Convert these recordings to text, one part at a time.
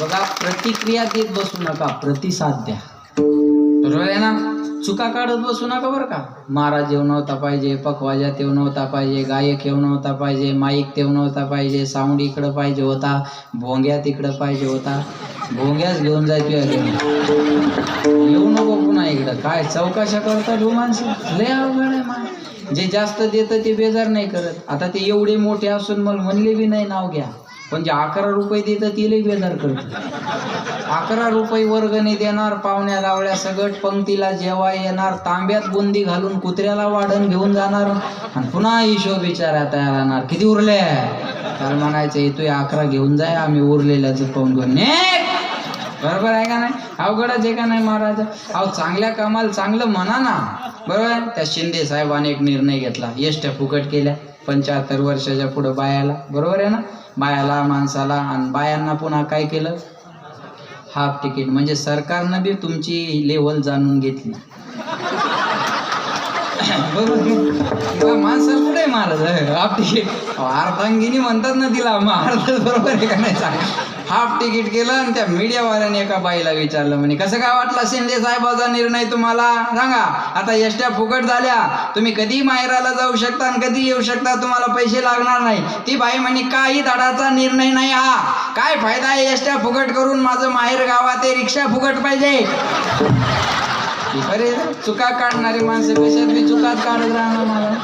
बघा प्रतिक्रिया देत बसू नका प्रतिसाद द्या. बरोबर आहे ना? चुका काढत बसू नका बरं का. महाराज येऊ नव्हता पाहिजे पखवाजा येऊ नव्हता पाहिजे गायक येऊ नव्हता पाहिजे माईक येऊ नव्हता पाहिजे साऊंड इकडं पाहिजे होता भोंग्यात इकडं पाहिजे होता. भोंग्याच घेऊन जायचो येऊ नको पुन्हा इकडं. काय चौकशा करता हो माणसं? लय अवघड आहे मा जे जास्त देतं ते बेजार नाही करत. आता ते एवढे मोठे असून मला म्हणले बी नाही नाव घ्या. पण जे अकरा रुपये देतं ते लई बेजार करत अकरा रुपये वर्गणी देणार पाहुण्या लावल्या सगट पंक्तीला जेव्हा येणार तांब्यात बुंदी घालून कुत्र्याला वाढण घेऊन जाणार. आणि पुन्हा हिशोब विचारा तयार राहणार. किती उरले तर म्हणायचं येतोय अकरा घेऊन जाय आम्ही उरलेल्याचं पाहून घेऊन. बरोबर आहे का नाही? अवघडच आहे का नाही महाराज? अहो चांगल्या कामाला चांगलं म्हणा ना. बरोबर आहे? त्या शिंदे साहेबाने एक निर्णय घेतला. येष्ट्या फुकट केल्या पंच्याहत्तर वर्षाच्या पुढे बायाला. बरोबर आहे ना? बायाला माणसाला आणि बायांना पुन्हा काय केलं? हाफ तिकीट म्हणजे सरकारनं बी तुमची लेवल जाणून घेतली. बरोबर माणसाला कुठे महाराज हाफ तिकीट अर्धांगिनी म्हणतात ना तिला महाराज बरोबर आहे का नाही सांग? हाफ तिकीट केलं आणि त्या मीडियावाल्याने एका बाईला विचारलं म्हणे कसं काय वाटला शिंदे साहेबाचा निर्णय तुम्हाला? सांगा. आता एसट्या फुकट झाल्या. तुम्ही कधी माहेराला जाऊ शकता आणि कधी येऊ शकता? तुम्हाला पैसे लागणार नाही. ती बाई म्हणे काही धडाचा निर्णय नाही हा. काय फायदा आहे एसट्या फुकट करून माझं माहेर गावात आहे? रिक्षा फुकट पाहिजे. अरे चुका काढणारे माणसं कशात मी चुकात काढत राहणार मला?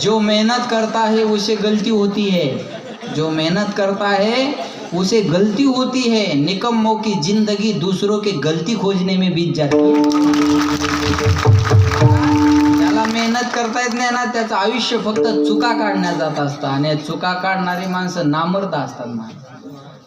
जो मेहनत करता है उसे गलती होती है. जो मेहनत करता है उसे गलती होती है निकम्मों की जिंदगी दूसरों के गलती खोजने में बीत जाती है। त्याला मेहनत करता येत नाही ना त्याचं आयुष्य फक्त चुका काढण्यात जात असतं आणि चुका काढणारी माणसं नामर्द असतात माणसं.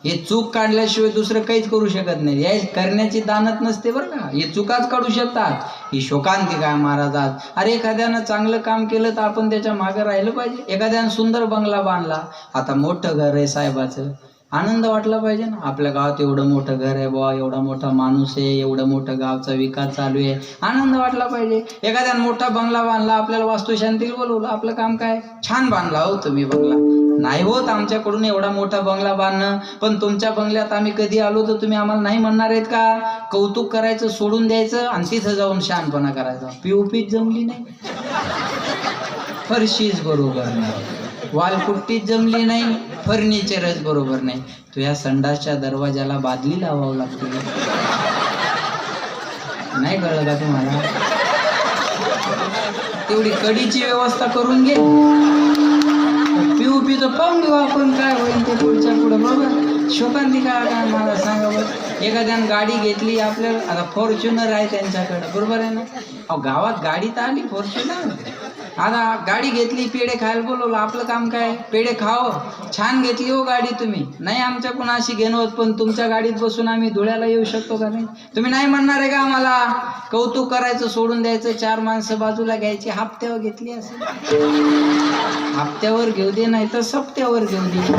हे चूक काढल्याशिवाय दुसरं काहीच करू शकत नाही. हे करण्याची दानत नसते बरं का. हे चुकाच काढू शकतात. ही शोकांती काय महाराजात अरे एखाद्यानं चांगलं काम केलं तर आपण त्याच्यामागे राहिलं पाहिजे. एखाद्यानं सुंदर बंगला बांधला. आता मोठं घर आहे साहेबाचं. आनंद वाटला पाहिजे ना. आपल्या गावात एवढं मोठं घर आहे बुवा एवढा मोठा माणूस आहे एवढं मोठं गावचा विकास चालू आहे. आनंद वाटला पाहिजे. एखाद्यानं मोठा बंगला बांधला आपल्याला वास्तुशांतीला बोलवलं आपलं काम काय? छान बांधला हो तुम्ही बंगला. नाही होत आमच्याकडून एवढा मोठा बंगला बांधणं. पण तुमच्या बंगल्यात आम्ही कधी आलो तर तुम्ही आम्हाला नाही म्हणणार आहेत का? कौतुक करायचं सोडून द्यायचं आणि तिथं जाऊन शहाणपणा करायचा. पीओपीच जमली नाही. फरशीच बरोबर नाही. वालपुट्टीच जमली नाही फर्निचरच बरोबर नाही. तू या संडासच्या दरवाजाला बादली लावावं लागते नाही कळलं का तुम्हाला? तेवढी कडीची व्यवस्था करून घे. पीओपीचं पाहून घेऊ आपण काय होईल ते पुढच्या पुढं बरोबर शोकांती काय काय मला सांगा बरं. एखाद्यानं गाडी घेतली आपल्याला आता फॉर्च्युनर आहे त्यांच्याकडं. बरोबर आहे ना? अहो गावात गाडी तर आली फॉर्च्युनर आता गाडी घेतली पेढे खायला बोलवलं. आपलं काम काय? पेढे खाओ. छान घेतली हो गाडी तुम्ही. नाही आमच्या कुणाशी घेणं होत पण तुमच्या गाडीत बसून आम्ही धुळ्याला येऊ शकतो का नाही? तुम्ही नाही म्हणणार आहे का आम्हाला? कौतुक करायचं सोडून द्यायचं चार माणसं बाजूला घ्यायची हप्त्यावर घेतली असेल. हप्त्यावर घेऊ दे नाही तर सप्त्यावर घेऊ दे.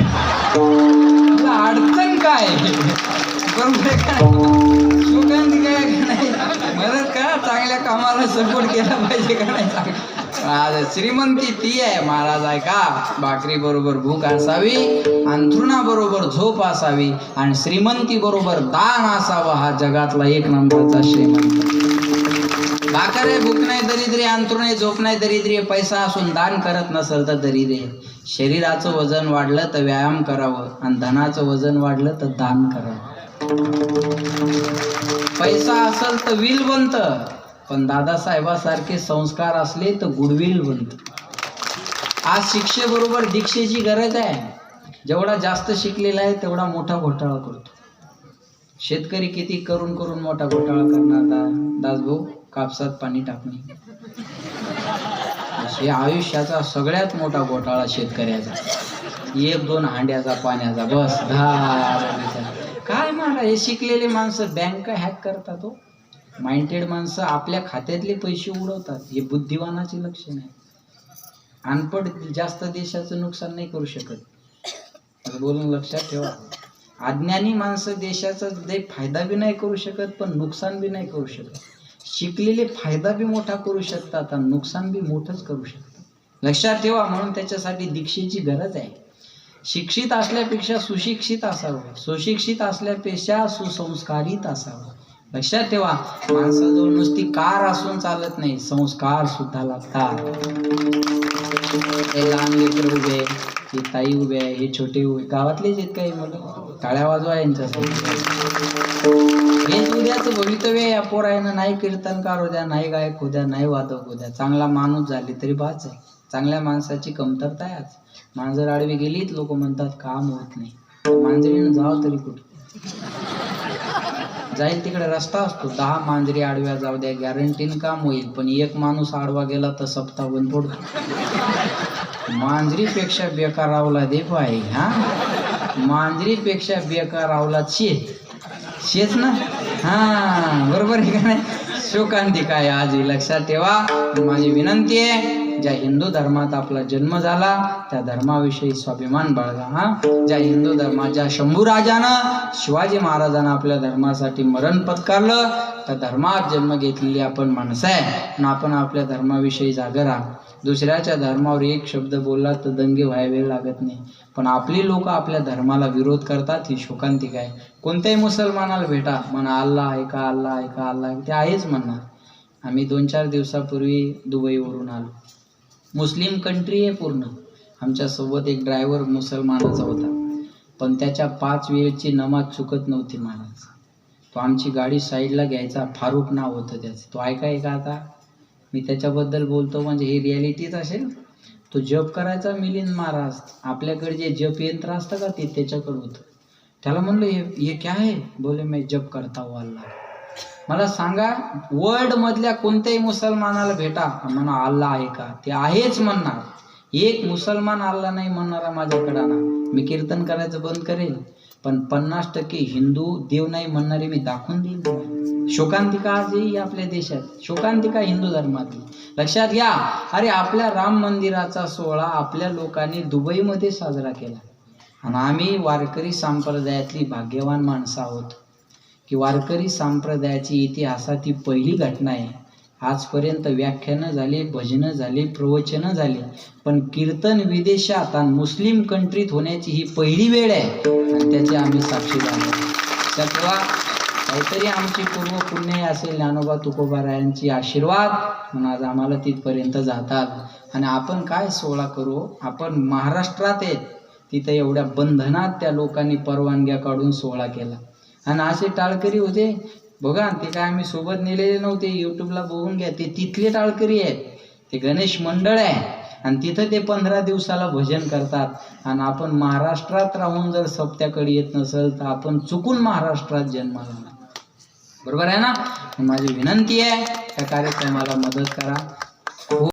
अडचण काय? बरोबर आहे मदत करा चांगल्या कामाला सपोर्ट केला पाहिजे का नाही श्रीमंती ती आहे महाराज आहे का? भाकरी बरोबर भूक असावी अंथरुणा बरोबर झोप असावी आणि श्रीमंती बरोबर दान असावा हा जगातला एक नंबरचा श्रीमंत. भाकर आहे भूक नाही दरिद्री अंथरुणे झोप नाही दरिद्री पैसा असून दान करत नसेल तर दरिद्री शरीराचं वजन वाढलं तर व्यायाम करावं आणि धनाचं वजन वाढलं तर दान करावं. पैसा असेल तर विल बनत पण दादासाहेबासारखे संस्कार असले तर गुडविल बनत आज शिक्षेबरोबर दीक्षेची गरज आहे जेवढा जास्त शिकलेला आहे तेवढा मोठा घोटाळा करतो शेतकरी किती करून करून मोठा घोटाळा करणार दा दासभाऊ कापसात पाणी टाकणे हे आयुष्याचा सगळ्यात मोठा घोटाळा शेतकऱ्याचा एक दोन हांड्याचा पाण्याचा बस दहा हे शिकलेले माणसं बँक हॅक करतात हो. माइंडेड माणसं आपल्या खात्यातले पैसे उडवतात. हे बुद्धिवानाचे लक्षण आहे. अनपड जास्त देशाचं नुकसान नाही करू शकत. बोलून लक्षात ठेवा. अज्ञानी माणसं देशाचा दे फायदा बी नाही करू शकत पण नुकसान बी नाही करू शकत. शिकलेले फायदा बी मोठा करू शकतात आणि नुकसान बी मोठंच करू शकतात. लक्षात ठेवा म्हणून त्याच्यासाठी दीक्षेची गरज आहे. शिक्षित असल्यापेक्षा सुशिक्षित असावं. सुशिक्षित असल्यापेक्षा सुसंस्कारित असावं. लक्षात ठेवा माणसाजवळ नुसती कार असून चालत नाही संस्कार सुद्धा लागतात. हे लहान लेकर उभे हे ताई उभे आहे हे छोटे उभे गावातलेच आहेत काही मुलं टाळ्या वाजवा यांच्यासाठी. हेच उद्याचं भवितव्य या पोरायनं. नाही कीर्तनकार होद्या नाही गायक होद्या नाही वादक होद्या चांगला माणूस झाली तरी बाच आहे. चांगल्या माणसाची कमतरता आहे आज. मांजर आडवी गेलीत लोक म्हणतात काम होत नाही. मांजरीनं जावं तरी कुठं? जाईल तिकडे रस्ता असतो. दहा मांजरी आडव्या जाऊ द्या गॅरंटीन काम होईल. पण एक माणूस आडवा गेला तर सप्ताह बंद पडतो. मांजरीपेक्षा बेकार रावला दे आहे हा? मांजरीपेक्षा बेकार रावला शेत. शेत ना? हा बरोबर आहे का नाही? शोकांती काय आज लक्षात ठेवा. माझी विनंती आहे ज्या हिंदू धर्मात आपला जन्म झाला त्या धर्माविषयी स्वाभिमान बाळगा हा. ज्या हिंदू धर्मात ज्या शंभू राजानं शिवाजी महाराजांना आपल्या धर्मासाठी मरण पत्कारलं त्या धर्मात जन्म घेतलेली आपण माणसं आहे. आणि आपण आपल्या धर्माविषयी जागर आहात दुसऱ्याच्या धर्मावर एक शब्द बोलला तर दंगे व्हायवे लागत नाही. पण आपली लोक आपल्या धर्माला विरोध करतात ही शोकांतिक आहे. कोणत्याही मुसलमानाला भेटा म्हणा अल्ला आहे का अल्ला आहे का आहे ते आहेच म्हणणार. आम्ही दोन चार दिवसापूर्वी दुबईवरून आलो. मुस्लिम कंट्री आहे पूर्ण. आमच्यासोबत एक ड्रायव्हर मुसलमानाचा होता. पण त्याच्या पाच वेळची नमाज चुकत नव्हती महाराज. तो आमची गाडी साईडला घ्यायचा. फारूक नाव होतं त्याचं. तो ऐकाय का आता? मी त्याच्याबद्दल बोलतो म्हणजे ही रियालिटीच असेल. तो जप करायचा मिलिंद महाराज. आपल्याकडे जे जप यंत्र असतं का ते त्याच्याकडे होतं. त्याला म्हणलं हे हे क्या आहे? बोले मी जप करता हो अल्लाह. मला सांगा वर्ल्ड मधल्या कोणत्याही मुसलमानाला भेटा. म्हणा आल्ला आहे का? ते आहेच म्हणणार. एक मुसलमान अल्लाह नाही म्हणणारा माझ्याकडे ना मी कीर्तन करायचं बंद करेल पण पन्नास टक्के हिंदू देव नाही म्हणणारे मी दाखवून देईन शोकांतिका आज आजही आपल्या देशात. शोकांतिका हिंदू धर्मातली. लक्षात घ्या अरे आपल्या राम मंदिराचा सोहळा आपल्या लोकांनी दुबईमध्ये साजरा केला. आणि आम्ही वारकरी संप्रदायातली भाग्यवान माणसं आहोत. की वारकरी संप्रदायाची इतिहासात ही पहिली घटना आहे. आजपर्यंत व्याख्यानं झाली भजनं झाले प्रवचनं झाले पण कीर्तन विदेशात आणि मुस्लिम कंट्रीत होण्याची ही पहिली वेळ आहे आणि त्याची आम्ही साक्षीदार आहोत काहीतरी आमची पूर्व पुण्य असेल ज्ञानोबा तुकोबारायांची आशीर्वाद म्हणून आज आम्हाला तिथपर्यंत जातात. आणि आपण काय सोहळा करू? आपण महाराष्ट्रात आहेत तिथं एवढ्या बंधनात त्या लोकांनी परवानग्या काढून सोहळा केला. आणि असे टाळकरी होते. बघा ते काय आम्ही सोबत नेलेले नव्हते. युट्यूबला बघून घ्या. ते तिथले टाळकरी आहेत. ते गणेश मंडळ आहे. आणि तिथं ते पंधरा दिवसाला भजन करतात. आणि आपण महाराष्ट्रात राहून जर सप्त्याकडे येत नसेल तर आपण चुकून महाराष्ट्रात जन्माला बरोबर आहे ना? माझी विनंती आहे त्या कार्यक्रमाला मदत करा.